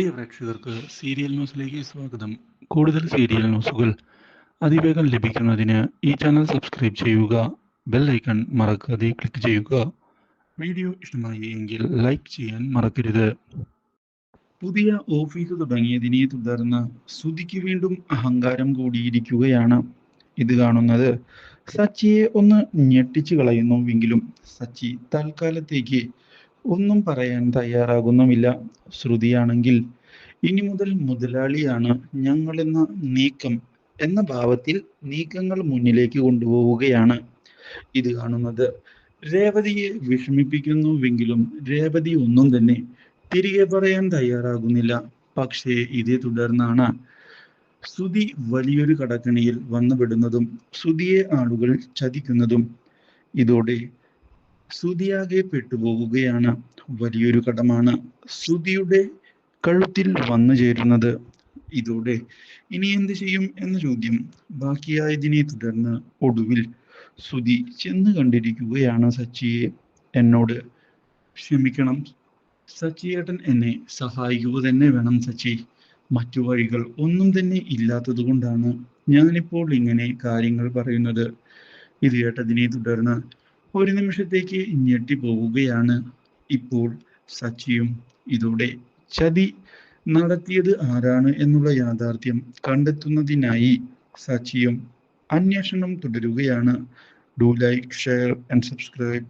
പ്രിയ പ്രേക്ഷകർക്ക് സീരിയൽ ന്യൂസിലേക്ക് സ്വാഗതം. കൂടുതൽ സീരിയൽ ന്യൂസുകൾ അതിവേഗം ലഭിക്കുന്നതിന് ഈ ചാനൽ സബ്സ്ക്രൈബ് ചെയ്യുക ബെൽ ഐക്കൺ മറക്കാതെ ക്ലിക്ക് ചെയ്യുക. വീഡിയോ ഇഷ്ടമായി എങ്കിൽ ലൈക്ക് ചെയ്യാൻ മറക്കരുത്. പുതിയ ഓഫീസ് തുടങ്ങിയതിനെ തുടർന്ന് സുധിക്ക് വീണ്ടും അഹങ്കാരം കൂടിയിരിക്കുകയാണ്. ഇത് കാണുന്നത് സച്ചിയെ ഒന്ന് ഞെട്ടിച്ചു കളയുന്നുവെങ്കിലും സച്ചി തൽക്കാലത്തേക്ക് ഒന്നും പറയാൻ തയ്യാറാകുന്നുമില്ല. ശ്രുതിയാണെങ്കിൽ ഇനി മുതൽ മുതലാളിയാണ് ഞങ്ങളെന്ന നീക്കം എന്ന ഭാവത്തിൽ നീക്കങ്ങൾ മുന്നിലേക്ക് കൊണ്ടുപോവുകയാണ്. ഇത് കാണുന്നത് രേവതിയെ വിഷമിപ്പിക്കുന്നുവെങ്കിലും രേവതി ഒന്നും തന്നെ തിരികെ പറയാൻ തയ്യാറാകുന്നില്ല. പക്ഷേ ഇതേ തുടർന്നാണ് ശ്രുതി വലിയൊരു കടക്കണിയിൽ വന്നുപെടുന്നതും ശ്രുതിയെ ആളുകൾ ചതിക്കുന്നതും. ഇതോടെ ശ്രുതിയാകെ പെട്ടുപോവുകയാണ് വലിയൊരു കടമാണ്. ശ്രുതിയുടെ കഴുത്തിൽ വന്നു ചേരുന്നത് ഇതോടെ. ഇനി എന്ത് ചെയ്യും എന്ന ചോദ്യം ബാക്കിയായതിനെ തുടർന്ന് ഒടുവിൽ ശ്രുതി ചെന്ന് കണ്ടിരിക്കുകയാണ് സച്ചിയെ എന്നോട്. ക്ഷമിക്കണം സച്ചിയേട്ടൻ എന്നെ സഹായിക്കുക തന്നെ വേണം സച്ചി. മറ്റു വഴികൾ ഒന്നും തന്നെ ഇല്ലാത്തത് കൊണ്ടാണ് ഞാനിപ്പോൾ ഇങ്ങനെ കാര്യങ്ങൾ പറയുന്നത്. ഇത് കേട്ടതിനെ തുടർന്ന് ഒരു നിമിഷത്തേക്ക് ഞെട്ടിപ്പോവുകയാണ് ഇപ്പോൾ സച്ചിയും. ഇതോടെ ചതി നടത്തിയത് ആരാണ് എന്നുള്ള യാഥാർത്ഥ്യം കണ്ടെത്തുന്നതിനായി സച്ചിയും അന്വേഷണം തുടരുകയാണ്. Do like share and subscribe